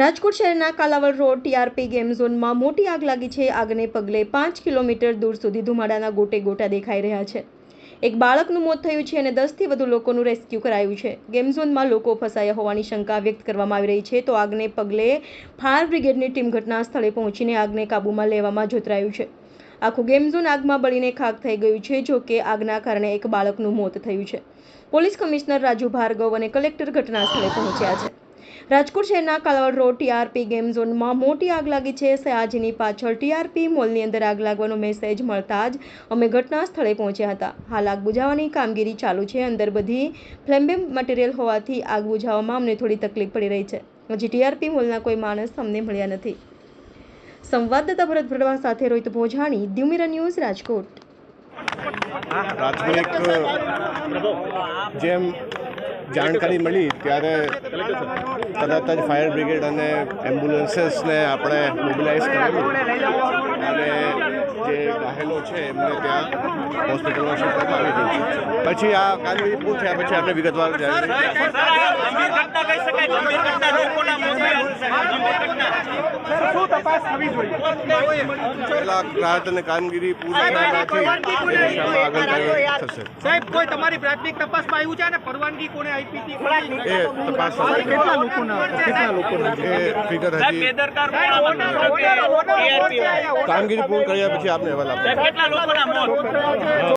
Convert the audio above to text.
રાજકોટ શહેરના Kalavad road TRP game ઝોનમાં મોટી આગ લાગી છે. આગને પગલે પાંચ કિલોમીટર દૂર સુધી ધુમાડાના ગોટે ગોટા દેખાઈ રહ્યા છે. એક બાળકનું મોત થયું છે અને દસથી વધુ લોકોનું રેસ્ક્યુ કરાયું છે. ગેમ ઝોનમાં લોકો ફસાયા હોવાની શંકા વ્યક્ત કરવામાં આવી રહી છે. તો આગને પગલે ફાયર બ્રિગેડની ટીમ ઘટના સ્થળે પહોંચીને આગને કાબૂમાં લેવામાં જોતરાયું છે. આખું ગેમ ઝોન આગમાં બળીને ખાક થઈ ગયું છે, જો કે આગના કારણે એક બાળકનું મોત થયું છે. પોલીસ કમિશનર રાજુ ભાર્ગવ અને કલેક્ટર ઘટના સ્થળે પહોંચ્યા છે. રાજકોટ શહેરના કાલાવડ રોડ ટીઆરપી ગેમ ઝોનમાં મોટી આગ લાગી છે. સયાજીની પાછળ ટીઆરપી મોલની અંદર આગ લાગવાનો મેસેજ મળતા જ અમે ઘટના સ્થળે પહોંચ્યા હતા. હાલ આગ બુઝાવવાની કામગીરી ચાલુ છે. અંદર બધી ફ્લેમ્બેમ મટીરિયલ હોવાથી આગ બુઝાવવામાં અમને થોડી તકલીફ પડી રહી છે. હજી ટીઆરપી મોલના કોઈ માણસ અમને મળ્યા નથી. સંવાદદાતા ભરત ભરવા સાથે રોહિત ભોજાણી દ્યુમિરા ન્યૂઝ રાજકોટ. રાજકોટ જેમ જાણકારી મળી ત્યારે તરત જ ફાયર બ્રિગેડ અને એમ્બ્યુલન્સીસને આપણે મોબિલાઇઝ કર્યું અને જે ઘાયલો છે એમને ત્યાં હોસ્પિટલમાં શિફ્ટ આવી ગયું છે. પછી આ કામગીરી પૂર થયા પછી આપણે વિગતવાર જાણકારી ગંભીર ઘટના કહી શકાય? ગંભીર ઘટના લોકોના મોત થયા છે. ગંભીર ઘટના. શું તપાસ થવી જોઈએ? પહેલાં રાહત અને કામગીરી પૂરી થયાથી એ આગળ થશે. સાહેબ કોઈ તમારી પ્રાથમિક તપાસમાં આવ્યું છે? અને પરવાનગી કોને આપી હતી? એ તપાસ કેટલા લોકોના કેટલા લોકોના એ ફિગર હજી બેદરકાર? કામગીરી પૂર્ણ કર્યા પછી આપને અહેવાલ આપો કેટલા લોકોના મોત?